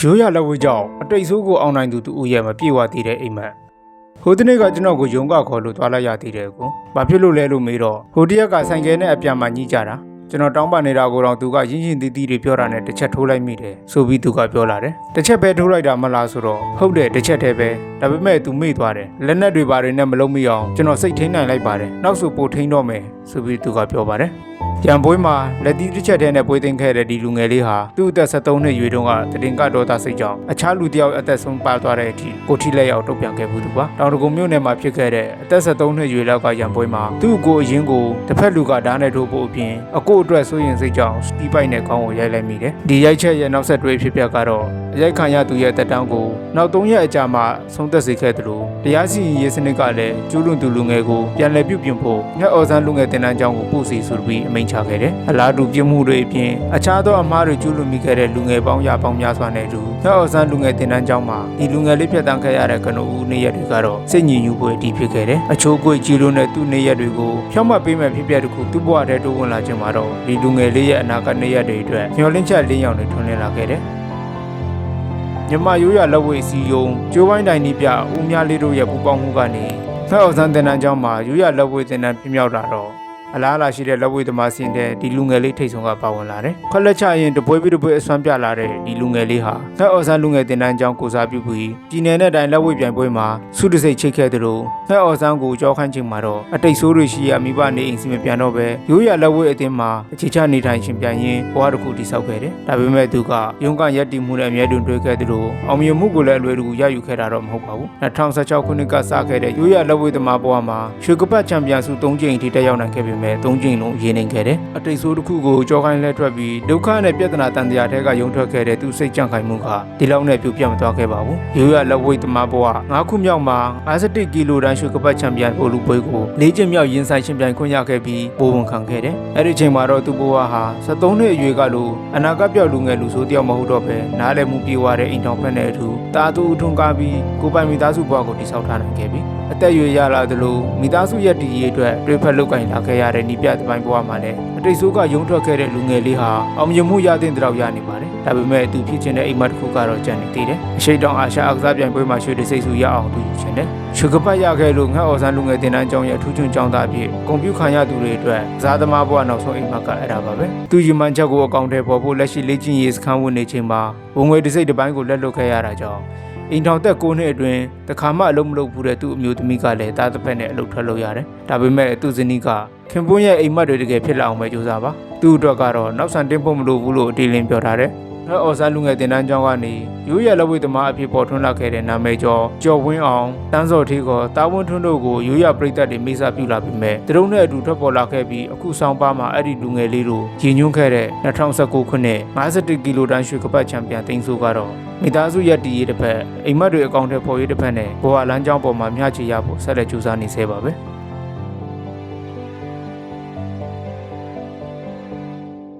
ရိုးရလက်ဝဲကြောင့်အတိတ်ဆိုးကိုအောင်နိုင်သူတူဦးရဲ့မပြေဝသေးတဲ့အိမ်မက်ဟိုတနေ့ကကျွန်တော်ကိုယုံကခေါ်လို့သွားလိုက်ရသေးတယ်ကိုဘာဖြစ်လို့လဲလို့မေးတော့ဟိုတရက်ကဆိုင်ကယ်နဲ့အပြန်မှာညှိကြတာကျွန်တော်တောင်းပန်နေတာကိုတော့သူကရင်းရင်းတီးတီးတွေပြောတာနဲ့တစ်ချက်ထိုးလိုက်မိတယ်ဆိုပြီးသူကပြောလာတယ်တစ်ချက်ပဲထိုးလိုက်တာမလားဆိုတော့ဟုတ်တယ်တစ်ချက်တည်းပဲဒါပေမဲ့သူမေ့သွားတယ်လက်နက်တွေဘာတွေနဲ့မလုံးမိအောင်ကျွန်တော်စိတ်ထိန်းနိုင်လိုက်ပါတယ်နောက်ဆိုပိုထိန်းတော့မယ်ဆိုပြီးသူကပြောပါတယ် ရန်ပွဲမှာလက်သီးတစ်ချက်တည်းနဲ့ပွဲသိမ်းခဲ့တဲ့ဒီလူငယ်လေးဟာသူ့အသက်73နှစ်ရွယ်တုန်းကတည်င်ကဒေါသစိတ်ကြောင့်အခြားလူတစ်ယောက်အသက်ဆုံးပါသွားတဲ့အထိကိုထိလက်ရောက်တုတ်ပြန်ခဲ့ဘူးသူပါတောင်တကုံမြို့နယ်မှာဖြစ်ခဲ့တဲ့အသက်73နှစ်ရွယ်လောက်ကရန်ပွဲမှာသူ့ကိုအရင်ကိုတစ်ဖက်လူကဓာတ်နဲ့ထိုးဖို့အပြင်အကိုအတွက်စိုးရင်စိတ်ကြောင့်စတီးပိုက်နဲ့ခေါင်းကိုရိုက်လိုက်မိတယ်ဒီရိုက်ချက်ရဲ့နောက်ဆက်တွဲဖြစ်ပျက်ကတော့အရိုက်ခံရသူရဲ့တက်တန်းကိုနောက်3ရက်အကြာမှဆုံးသက်စေခဲ့တယ်လို့တရားစီရင်ရေးစနစ်ကလည်းကျူးလွန်သူလူငယ်ကိုပြန်လည်ပြုပြင်ဖို့ငှက်အော်ဆန်းလူငယ်တင်တန်းကြောင်းကိုပို့စီဆိုပြီးအမိန့်ချခဲ့တယ်အလားတူပြစ်မှုတွေအပြင်အခြားသောအမှားတွေကျူးလွန်မိခဲ့တဲ့လူငယ်ပေါင်းရပေါင်းများစွာနဲ့အတူငှက်အော်ဆန်းလူငယ်တင်တန်းကြောင်းမှာဒီလူငယ်လေးဖြတ်တန်းခဲ့ရတဲ့ကနဦးနေ့ရက်တွေကတော့စိတ်ညစ်ညူပွဲအတီးဖြစ်ခဲ့တယ်အချိုးကိုကြီးလွန်တဲ့သူ့နေ့ရက်တွေကိုဖြောင့်မတ်ပေးမဲ့ဖြစ်ပျက်တစ်ခုသူ့ဘဝထဲတိုးဝင်လာခြင်းမှာတော့ဒီလူငယ်လေးရဲ့အနာဂတ်နေ့ရက်တွေအတွက်မျှော်လင့်ချက်လင်းရောင်တွေထွန်းလင်းလာခဲ့တယ်မြမရိုးရလက်ဝဲစီယုံကျိုးပိုင်းတိုင်းနီးပြဦးများလေးတို့ရဲ့ပူပေါင်းမှုကနေဖက်အောင်ဆန်းတင်တန်းကျောင်းမှာရိုးရလက်ဝဲတင်တန်းပြမြောက်တာတော့ အလားအလာရှိတဲ့လက်ဝဲသမားစင်တဲ့ဒီလူငယ်လေးထိတ်ဆုံးကပါဝင်လာတယ်။ခက်လက်ချရင်တပွဲပြီးတပွဲအစွမ်းပြလာတဲ့ဒီလူငယ်လေးဟာဖက်အောင်ဆန်းလူငယ်တင်တန်းကျောင်းကိုစားပြုပြီးပြည်내နဲ့တိုင်းလက်ဝဲပြိုင်ပွဲမှာစုတစိတ်ချိတ်ခဲ့သလိုဖက်အောင်ဆန်းကိုကြောက်ခန့်ချိန်မှာတော့အတိတ်ဆိုးတွေရှိရမိဘနေအိမ်စီမပြန်တော့ပဲရိုးရလက်ဝဲအတင်းမှာအခြေချနေထိုင်ရှင်ပြန်ရင်ဘဝတစ်ခုတည်ဆောက်ခဲ့တယ်။ဒါပေမဲ့သူကရုန်းကန်ရက်တီမှုနဲ့အမြဲတမ်းတွေ့ခဲ့သလိုအောင်မြင်မှုကိုလည်းအလွယ်တကူရယူခဲ့တာတော့မဟုတ်ပါဘူး။2016ခုနှစ်ကစခဲ့တဲ့ရိုးရလက်ဝဲသမားဘဝမှာရွှေကပတ်ချန်ပီယံဆု3ကြိမ်အထိတက်ရောက်နိုင်ခဲ့ပေမဲ့3ကြိမ်လုံးရင်းနေခဲ့တယ်။အတိတ်ဆိုးတစ်ခုကိုကြောခိုင်းလဲထွက်ပြီးဒုက္ခနဲ့ပြဿနာတန်တရားထဲကယုံထွက်ခဲ့တဲ့သူစိတ်ကြံ့ခိုင်မှုကဒီလောက်နဲ့ပြပြတ်မသွားခဲ့ပါဘူး။ရိုးရလက်ဝဲသမားဘဝ9ခုမြောက်မှာ51ကီလိုတန်းရွှေကပတ်ချန်ပီယံပိုလူပွဲကို၄ကျင်းမြောက်ရင်ဆိုင်ရှင်ပြိုင်ခွင့်ရခဲ့ပြီးပိုးဝန်ခံခဲ့တယ်။အဲဒီချိန်မှာတော့သူ့ဘဝဟာ73နှစ်အရွယ်ကလို့အနာဂတ်ပြောက်လူငယ်လူဆိုးတယောက်မဟုတ်တော့ပဲနားလည်မှုပြေဝတဲ့အိမ်တော်ဖက်နဲ့အထူတာသူအထွန်းကားပြီးကိုပိုင်မိသားစုဘဝကိုတည်ဆောက်ထားနိုင်ခဲ့ပြီ။အသက်အရွယ်ရလာသလိုမိသားစုရဲ့တည်ရည်အတွက်တွေ့ဖက်လုတ်ကင်လာခဲ့ရတဲ့ဤပြတဲ့ပိုင်းဘဝမှာလည်းအတိတ်ဆိုးကယုံထွက်ခဲ့တဲ့လူငယ်လေးဟာအောင်မြင်မှုရတဲ့တောက်ရနေပါတယ်။ဒါပေမဲ့သူဖြစ်ချင်တဲ့အိမ်မက်တစ်ခုကတော့ကြံနေသေးတယ်။အရှိတောင်အာရှအကစားပြိုင်ပွဲမှာရွှေတစိတ်စုရအောင်သူယူချင်တယ်။ရွှေကပတ်ရခဲ့လို့ငှက်အော်ဆန်းလူငယ်တင်တန်းကျောင်းရဲ့အထူးချွန်ကျောင်းသားဖြစ်ကွန်ပျူခံရသူတွေအတွက်ဇာသမားဘဝနောက်ဆုံးအိမ်မက်ကအဲ့ဒါပါပဲ။သူယူမှန်ချက်ကိုအကောင့်ထဲပေါ်ဖို့လက်ရှိလေ့ကျင့်ရေးစခန်းဝင်နေချိန်မှာဝင်ငွေတစ်စိတ်တစ်ပိုင်းကိုလက်လွတ်ခဲ့ရတာကြောင့် အိမ်ထောင်သက်9နှစ်အတွင်းတခါမှအလုပ်မလုပ်ဘူးတဲ့သူ့အမျိုးသမီးကလည်းတားတစ်ဖက်နဲ့အလုပ်ထွက်လို့ရတယ်။ဒါပေမဲ့သူ့ဇနီးကခင်ပွန်းရဲ့အိမ်မက်တွေတကယ်ဖြစ်လာအောင်ပဲကြိုးစားပါ။သူ့အတွက်ကတော့နောက်ဆန်တင်းဖို့မလိုဘူးလို့အတီလင်းပြောထားတယ်။ အဲအော်ဆန်းလူငယ်တင်တန်းကျောင်းကနေရိုးရလက်ဝဲသမားအဖြစ်ပေါ်ထွန်းလာခဲ့တဲ့နာမည်ကျော်ကျော်ဝင်းအောင်တန်းစော်ထေးကတာဝန်ထွန်းတို့ကိုရိုးရပရိသတ်တွေမိစားပြုလာပြီးမဲ့တရုံနဲ့အတူထွက်ပေါ်လာခဲ့ပြီးအခုဆောင်ပါမှာအဲ့ဒီလူငယ်လေးတို့ရည်ညွှန်းခဲ့တဲ့2019ခုနှစ်51ကီလိုတန်းရွှေကပတ်ချန်ပီယံသိန်းဆိုကတော့မိသားစုရက်တီရေးတစ်ဖက်အိမ်မက်တွေအကောင့်ထဲပေါ်ရေးတစ်ဖက်နဲ့ဘဝလမ်းကြောင်းပေါ်မှာမျှချေရဖို့ဆက်လက်ကြိုးစားနေသေးပါပဲ။